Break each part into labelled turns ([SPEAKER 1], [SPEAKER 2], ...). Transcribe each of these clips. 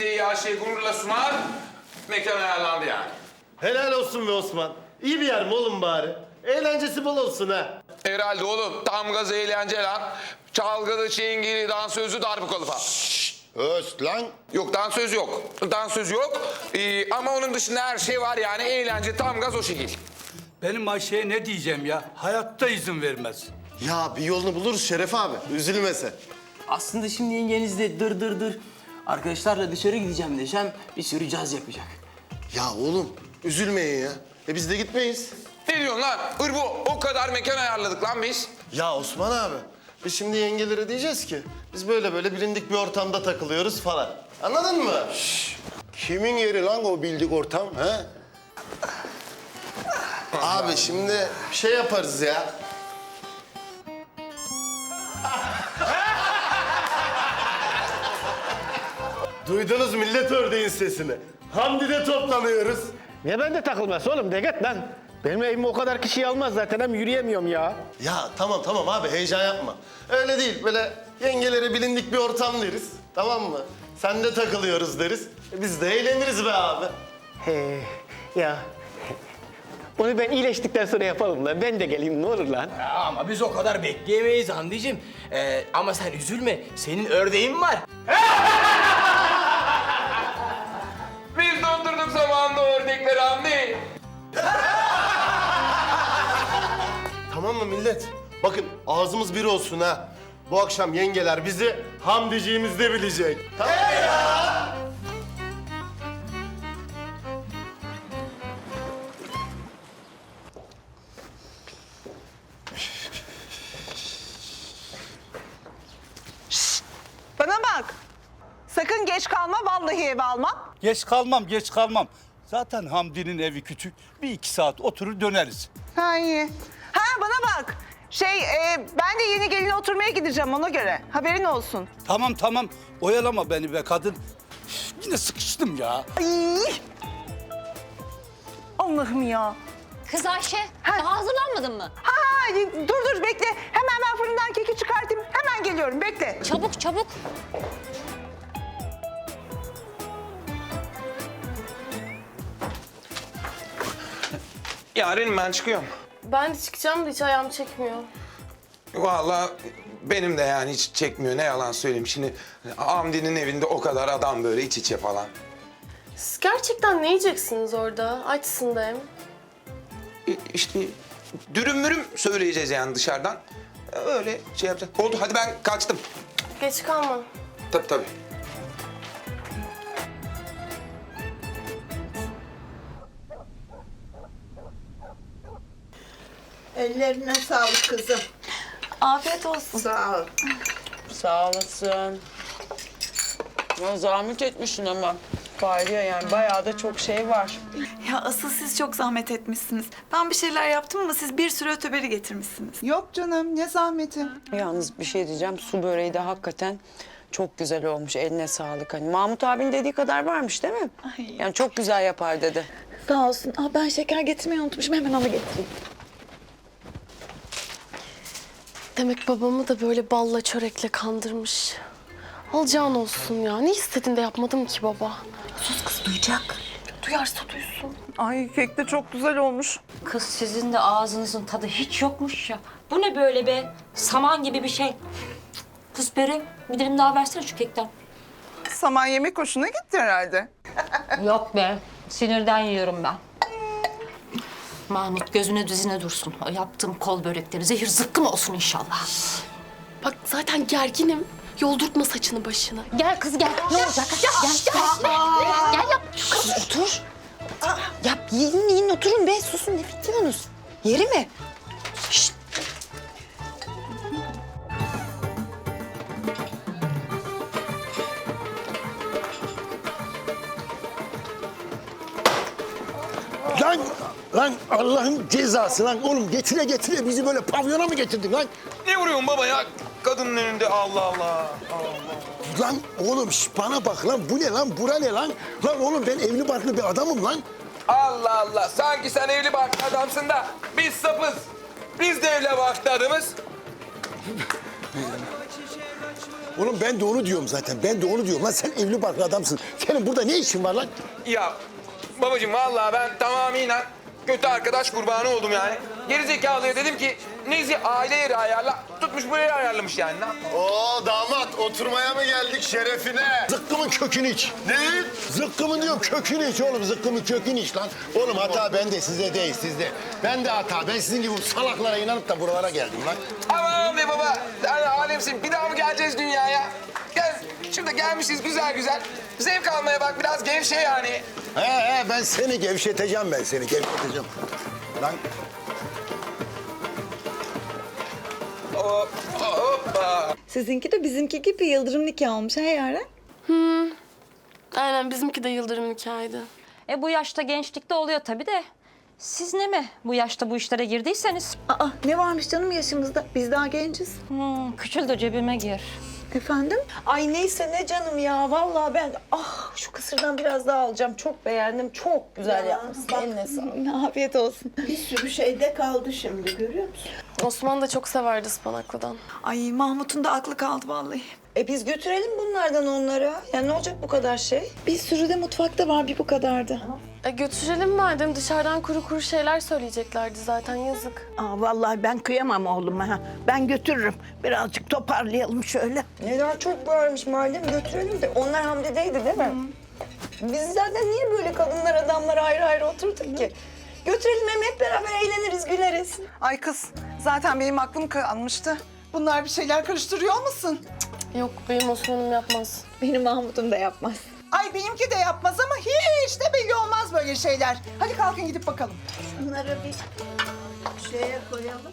[SPEAKER 1] GT'yi Ayşe'ye gururla sunar. Mekan ayarlandı yani.
[SPEAKER 2] Helal olsun be Osman. İyi bir yer mi oğlum bari? Eğlencesi bol olsun ha.
[SPEAKER 1] Herhalde oğlum tam gaz eğlence lan. Çalgılı, çingili, dansözü, darbukalı falan.
[SPEAKER 3] Öz lan.
[SPEAKER 1] Yok dansöz yok. Dansöz yok. Ee, ama onun dışında her şey var yani eğlence tam gaz o şekil.
[SPEAKER 4] Benim Ayşe'ye ne diyeceğim ya? Hayatta izin vermez.
[SPEAKER 2] Ya bir yolunu buluruz Şeref abi. Üzülme sen.
[SPEAKER 5] Aslında şimdi yengeniz de dır dır dır. Arkadaşlarla dışarı gideceğim desem bir sürü caz yapacak.
[SPEAKER 2] Ya oğlum üzülmeyin ya. E biz de gitmeyiz.
[SPEAKER 1] Ne diyorsun lan? Hırbo o kadar mekan ayarladık lan biz.
[SPEAKER 2] Ya Osman abi. Biz şimdi yengelere diyeceğiz ki biz böyle böyle bilindik bir ortamda takılıyoruz falan. Anladın mı?
[SPEAKER 3] Kimin yeri lan o bildik ortam he?
[SPEAKER 2] Abi şimdi bir şey yaparız ya. Duydunuz millet ördeğin sesini. Hamdi'de toplanıyoruz.
[SPEAKER 6] Niye ben de takılmaz oğlum de git lan. Benim evim o kadar kişiyi almaz zaten hem yürüyemiyorum ya.
[SPEAKER 2] Ya tamam tamam abi heyecan yapma. Öyle değil böyle yengelere bilindik bir ortam deriz. Tamam mı? Sen de takılıyoruz deriz. E biz de eğleniriz be abi.
[SPEAKER 6] He, ya. Onu ben iyileştikten sonra yapalım lan. Ben de geleyim ne olur lan.
[SPEAKER 5] Ama biz o kadar bekleyemeyiz Hamdi'cim. Ee, ama sen üzülme. Senin ördeğin var.
[SPEAKER 1] Biz Hamdi.
[SPEAKER 2] Tamam mı millet? Bakın ağzımız bir olsun ha. Bu akşam yengeler bizi Hamdiciğimizde bilecek. Tamam
[SPEAKER 7] Bana bak. Sakın geç kalma, vallahi eve almam.
[SPEAKER 4] Geç kalmam, geç kalmam. Zaten Hamdi'nin evi küçük. Bir iki saat oturur döneriz.
[SPEAKER 7] Ha iyi. Ha bana bak. Şey, e, ben de yeni gelin oturmaya gideceğim ona göre. Haberin olsun.
[SPEAKER 4] Tamam tamam, oyalama beni be kadın. Üf, Yine sıkıştım ya.
[SPEAKER 7] Ay! Allah'ım ya.
[SPEAKER 8] Kız Ayşe, daha hazırlanmadın mı?
[SPEAKER 7] Ha, ha, dur dur bekle. Hemen ben fırından keki çıkartayım. Hemen geliyorum, bekle.
[SPEAKER 8] Çabuk çabuk.
[SPEAKER 1] Yarın ben çıkıyorum.
[SPEAKER 9] Ben de çıkacağım da hiç ayağım çekmiyor.
[SPEAKER 1] Vallahi benim de yani hiç çekmiyor ne yalan söyleyeyim. Şimdi Hamdi'nin evinde o kadar adam böyle iç içe falan.
[SPEAKER 9] Siz gerçekten ne yiyeceksiniz orada? Açsın da hem.
[SPEAKER 1] İ- İşte dürüm mürüm söyleyeceğiz yani dışarıdan. Öyle şey yapacağız. Oldu hadi ben kaçtım.
[SPEAKER 9] Geç kalma.
[SPEAKER 1] Tabii tabii.
[SPEAKER 10] Ellerine sağlık kızım.
[SPEAKER 8] Afiyet olsun.
[SPEAKER 10] Sağ ol.
[SPEAKER 11] Sağ olasın. Ya zahmet etmişsin ama. Fahriye yani bayağı da çok şey var.
[SPEAKER 12] Ya asıl siz çok zahmet etmişsiniz. Ben bir şeyler yaptım ama siz bir sürü öteberi getirmişsiniz.
[SPEAKER 10] Yok canım ne zahmeti.
[SPEAKER 11] Yalnız bir şey diyeceğim. Su böreği de hakikaten çok güzel olmuş. Eline sağlık. Hani Mahmut abinin dediği kadar varmış değil mi?
[SPEAKER 12] Ay.
[SPEAKER 11] Yani çok güzel yapar dedi.
[SPEAKER 12] Sağ olsun. Aa, ben şeker getirmeyi unutmuşum. Hemen onu getireyim.
[SPEAKER 9] Demek babamı da böyle balla çörekle kandırmış. Alacağın olsun ya. Ne istedin de yapmadım ki baba. Sus kız duyacak. Duyarsa duysun.
[SPEAKER 7] Ay kek de çok güzel olmuş.
[SPEAKER 8] Kız sizin de ağzınızın tadı hiç yokmuş ya. Bu ne böyle be? Saman gibi bir şey. Kız Peri, bir dilim daha versene şu kekten.
[SPEAKER 7] Saman yemek hoşuna gitti herhalde.
[SPEAKER 8] Yok be, sinirden yiyorum ben. Mahmut gözüne düzine dursun. O yaptığım kol börekleri zehir zıkkım olsun inşallah.
[SPEAKER 9] Bak zaten gerginim. Yoldurtma saçını başını.
[SPEAKER 8] Gel kız gel. Ne olacak? Gel, gel. Gel yap.
[SPEAKER 11] Kız otur. Ya yiyin yiyin oturun be. Susun ne bekliyorsunuz? Yeri mi?
[SPEAKER 3] Lan Allah'ın cezası lan oğlum getire getire bizi böyle pavyona mı getirdin lan?
[SPEAKER 1] Ne vuruyorsun baba ya? Kadının önünde Allah Allah.
[SPEAKER 3] Lan oğlum şş, bana bak lan bu ne lan bura ne lan? Lan oğlum ben evli barklı bir adamım lan.
[SPEAKER 1] Allah Allah. Sanki sen evli barklı adamsın da biz sapız. Biz de evli barklı adamız.
[SPEAKER 3] Oğlum ben de onu diyorum zaten. Ben de onu diyorum. Lan sen evli barklı adamsın. Senin burada ne işin var lan?
[SPEAKER 1] Ya babacığım vallahi ben tamamıyla kötü arkadaş kurbanı oldum yani. Gerizekalıya dedim ki Nezi aile yeri ayarla. Tutmuş buraya ayarlamış yani. Ne yapayım?
[SPEAKER 2] Oo damat oturmaya mı geldik şerefine?
[SPEAKER 3] Zıkkımın kökünü iç.
[SPEAKER 2] Ne?
[SPEAKER 3] Zıkkımın diyorum kökünü iç oğlum. Zıkkımın kökünü iç lan. Oğlum hata bende sizde değil sizde. Ben de hata. Ben sizin gibi salaklara inanıp da buralara geldim lan.
[SPEAKER 1] Aman be baba. Sen alemsin. Bir daha mı geleceğiz dünyaya? Şurada gelmişiz güzel güzel. Zevk almaya bak biraz gevşe yani.
[SPEAKER 3] He he ben seni gevşeteceğim ben seni gevşeteceğim. Lan
[SPEAKER 1] Hop, hoppa.
[SPEAKER 12] Sizinki de bizimki gibi yıldırım nikahı olmuş ha Yaren?
[SPEAKER 9] Aynen bizimki de yıldırım nikahıydı.
[SPEAKER 8] E bu yaşta gençlikte oluyor tabii de. Siz ne mi bu yaşta bu işlere girdiyseniz?
[SPEAKER 12] Aa ne varmış canım yaşımızda? Biz daha genciz.
[SPEAKER 8] Hmm, küçül de cebime gir.
[SPEAKER 12] Efendim?
[SPEAKER 11] Ay neyse ne canım ya. Vallahi ben ah şu kısırdan biraz daha alacağım. Çok beğendim. Çok güzel yapmışsın. Eline sağlık.
[SPEAKER 12] Afiyet olsun.
[SPEAKER 10] Bir sürü şeyde kaldı şimdi görüyor musun?
[SPEAKER 9] Osman da çok severdi ıspanaklıdan.
[SPEAKER 12] Ay Mahmut'un da aklı kaldı vallahi.
[SPEAKER 11] E biz götürelim bunlardan onlara. Ya ne olacak bu kadar şey?
[SPEAKER 12] Bir sürü de mutfakta var bir bu kadardı.
[SPEAKER 9] E götürelim madem dışarıdan kuru kuru şeyler söyleyeceklerdi zaten yazık.
[SPEAKER 10] Aa, vallahi ben kıyamam oğluma. Ha. Ben götürürüm. Birazcık toparlayalım şöyle.
[SPEAKER 11] Neler çok bağırmış madem götürelim de. Onlar Hamdi'deydi değil mi? Biz zaten niye böyle kadınlar adamlar ayrı ayrı oturduk ki? Götürelim hem hep beraber eğleniriz, güleriz.
[SPEAKER 7] Ay kız zaten benim aklım kalmıştı. Bunlar bir şeyler karıştırıyor musun?
[SPEAKER 9] Yok benim Osman'ım yapmaz.
[SPEAKER 12] Benim Mahmut'um da yapmaz.
[SPEAKER 7] Ay benimki de yapmaz ama hiç de belli olmaz böyle şeyler. Hadi kalkın gidip bakalım.
[SPEAKER 10] Bunları bir şeye koyalım.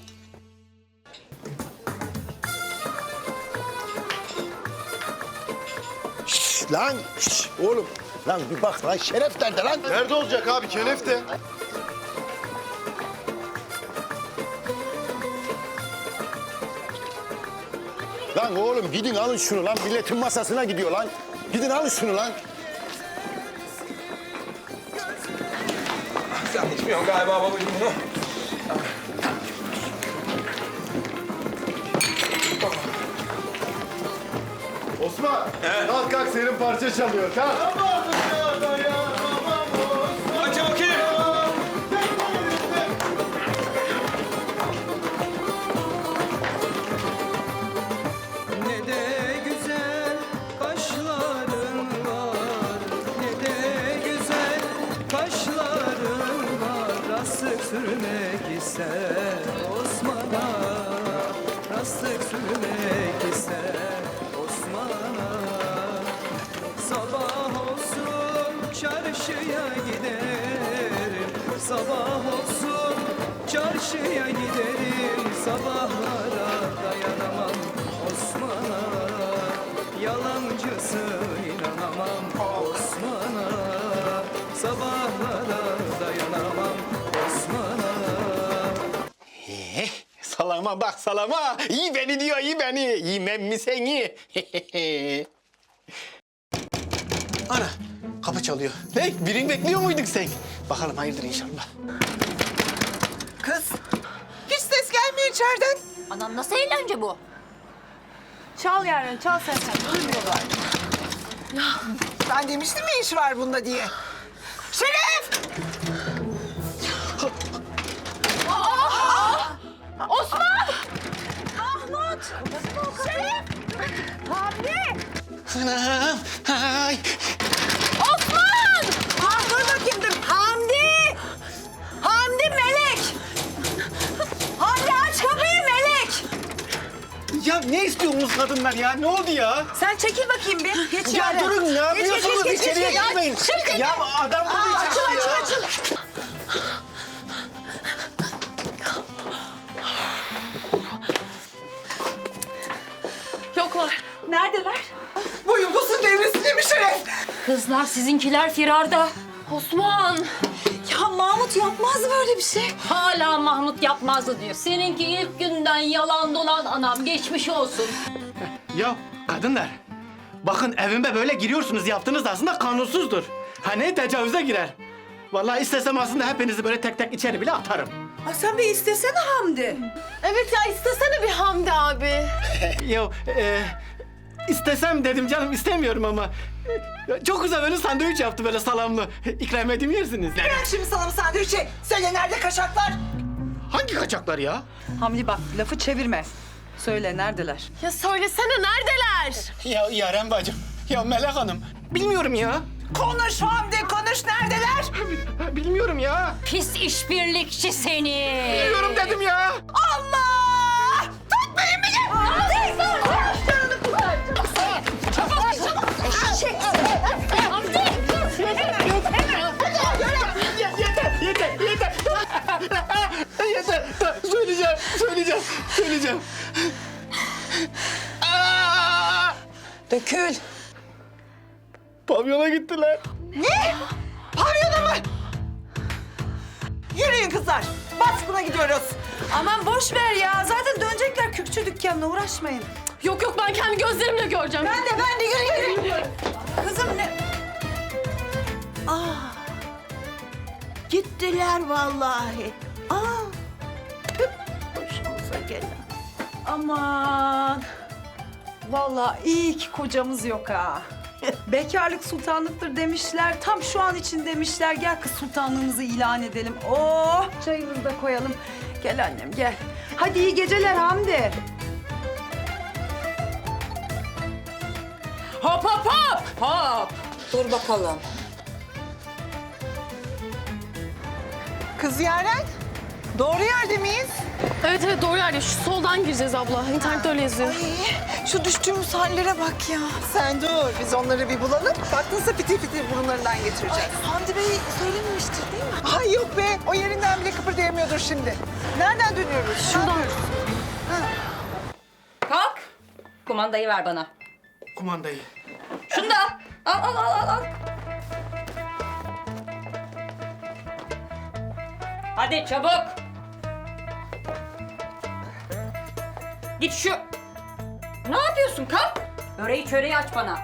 [SPEAKER 3] şşş, lan şşş, oğlum. Lan bir bak lan şeref nerede lan?
[SPEAKER 2] Nerede olacak abi kelefte?
[SPEAKER 3] Lan oğlum gidin alın şunu lan. Milletin masasına gidiyor lan. Gidin alın şunu lan.
[SPEAKER 1] Sen içmiyorsun galiba babacığım bunu.
[SPEAKER 2] Osman kalk kalk senin parça çalıyor kalk.
[SPEAKER 1] Aç
[SPEAKER 13] çarşıya giderim Sabah olsun çarşıya giderim Sabahlara dayanamam Osman'a Yalancısın inanamam Osman'a Sabahlara dayanamam Osman'a
[SPEAKER 6] Salama bak salama. İyi beni diyor iyi beni. Yemem mi seni? Ana kapı çalıyor. Ne? Birini bekliyor muydun sen? Bakalım hayırdır inşallah.
[SPEAKER 7] Kız hiç ses gelmiyor içeriden.
[SPEAKER 8] Anam nasıl eğlence bu?
[SPEAKER 7] Çal Yaren çal sen sen. Duymuyorlar. Ya ben demiştim ya iş var bunda diye. Şeref!
[SPEAKER 9] Osman!
[SPEAKER 7] Mahmut! Şeref! Hamdi!
[SPEAKER 6] Anam. Ay. Ya ne istiyorsunuz kadınlar ya? Ne oldu ya?
[SPEAKER 7] Sen çekil bakayım bir. Geç
[SPEAKER 6] Ya
[SPEAKER 7] Yaren.
[SPEAKER 6] durun ne
[SPEAKER 7] Geç,
[SPEAKER 6] yapıyorsunuz?
[SPEAKER 7] geç, geç, geç,
[SPEAKER 6] İçeriye
[SPEAKER 7] geç. Ya,
[SPEAKER 6] girmeyin.
[SPEAKER 7] çık,
[SPEAKER 6] Ya adam burada
[SPEAKER 7] Aa, açıl
[SPEAKER 6] içeride
[SPEAKER 7] açıl
[SPEAKER 6] ya.
[SPEAKER 7] açıl.
[SPEAKER 9] Yoklar.
[SPEAKER 7] Neredeler? Boyun posun devresinde mi Şeref?
[SPEAKER 8] Kızlar sizinkiler firarda.
[SPEAKER 9] Osman!
[SPEAKER 12] Mahmut yapmaz böyle bir şey.
[SPEAKER 8] Hala Mahmut yapmazdı diyor. Seninki ilk günden yalan dolan anam geçmiş olsun.
[SPEAKER 6] Ya kadınlar. Bakın evime böyle giriyorsunuz. Yaptığınız da aslında kanunsuzdur. Hani tecavüze girer. Vallahi istesem aslında hepinizi böyle tek tek içeri bile atarım.
[SPEAKER 10] Sen bir istesene Hamdi.
[SPEAKER 9] Evet ya istesene bir Hamdi abi.
[SPEAKER 6] ya e, istesem dedim canım istemiyorum ama. Çok güzel böyle sandviç yaptı böyle salamlı. İkram edeyim yersiniz.
[SPEAKER 7] Bırak şimdi salamı sandviçi. Söyle nerede kaşaklar?
[SPEAKER 6] Hangi kaçaklar ya?
[SPEAKER 14] Hamli bak lafı çevirme. Söyle neredeler?
[SPEAKER 9] Ya söylesene neredeler?
[SPEAKER 6] Ya Yaren bacım, ya Melek Hanım. Bilmiyorum ya.
[SPEAKER 7] Konuş Hamdi konuş neredeler?
[SPEAKER 6] Bilmiyorum ya.
[SPEAKER 15] Pis işbirlikçi seni.
[SPEAKER 6] Bilmiyorum dedim ya.
[SPEAKER 7] Allah!
[SPEAKER 6] Yeter. Söyleyeceğim, söyleyeceğim, söyleyeceğim. Aa!
[SPEAKER 7] Dökül.
[SPEAKER 6] Pavyona gittiler.
[SPEAKER 7] Ne? Pavyona mı? Yürüyün kızlar. Baskına gidiyoruz.
[SPEAKER 14] Aman boş ver ya. Zaten dönecekler kürkçü dükkanına uğraşmayın.
[SPEAKER 9] Yok yok ben kendi gözlerimle göreceğim.
[SPEAKER 7] Ben de ben de yürü yürü.
[SPEAKER 14] Kızım ne?
[SPEAKER 16] Ah. Gittiler vallahi. Aa. Başımıza gelen.
[SPEAKER 14] Aman. Vallahi iyi ki kocamız yok ha. Bekarlık sultanlıktır demişler. Tam şu an için demişler. Gel kız sultanlığımızı ilan edelim. Oh çayımızı da koyalım. Gel annem gel. Hadi iyi geceler Hamdi.
[SPEAKER 15] Hop hop hop. Hop. Dur bakalım.
[SPEAKER 7] Kız Yaren. Doğru yerde miyiz?
[SPEAKER 9] Evet evet doğru yerde. Şu soldan gireceğiz abla. İnternette öyle yazıyor.
[SPEAKER 7] Ay, şu düştüğümüz hallere bak ya. Sen dur, biz onları bir bulalım. Baktınsa fitil fitil burunlarından getireceğiz.
[SPEAKER 14] Hamdi Bey söylememiştir değil mi?
[SPEAKER 7] Ay yok be, o yerinden bile kıpırdayamıyordur şimdi. Nereden dönüyoruz?
[SPEAKER 9] Şuradan.
[SPEAKER 15] Kalk. Kumandayı ver bana.
[SPEAKER 6] Kumandayı.
[SPEAKER 15] Şunu da al. Al al al al. Hadi çabuk. Git şu. Ne yapıyorsun? Kalk. Böreği çöreği aç bana.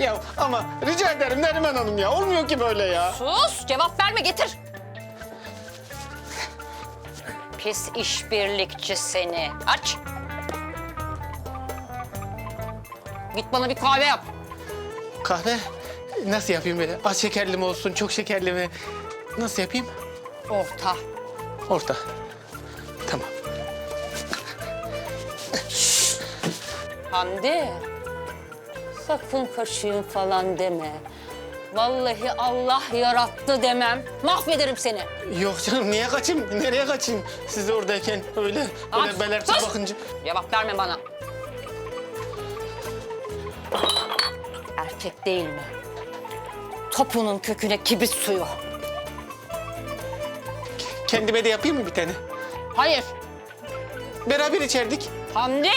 [SPEAKER 6] Ya ama rica ederim Neriman Hanım ya. Olmuyor ki böyle ya.
[SPEAKER 15] Sus. Cevap verme getir. Pis işbirlikçi seni. Aç. Git bana bir kahve yap.
[SPEAKER 6] Kahve nasıl yapayım böyle? Az şekerli mi olsun, çok şekerli mi? Nasıl yapayım?
[SPEAKER 15] Orta.
[SPEAKER 6] Orta. Tamam.
[SPEAKER 15] Hamdi. Sakın kaşığın falan deme. Vallahi Allah yarattı demem. Mahvederim seni.
[SPEAKER 6] Yok canım niye kaçayım? Nereye kaçayım? Siz oradayken öyle
[SPEAKER 15] Aç,
[SPEAKER 6] öyle
[SPEAKER 15] sus!
[SPEAKER 6] bakınca.
[SPEAKER 15] Cevap verme bana. Erkek değil mi? Topunun köküne kibrit suyu.
[SPEAKER 6] Kendime de yapayım mı bir tane?
[SPEAKER 15] Hayır.
[SPEAKER 6] Beraber içerdik.
[SPEAKER 15] Hamdi.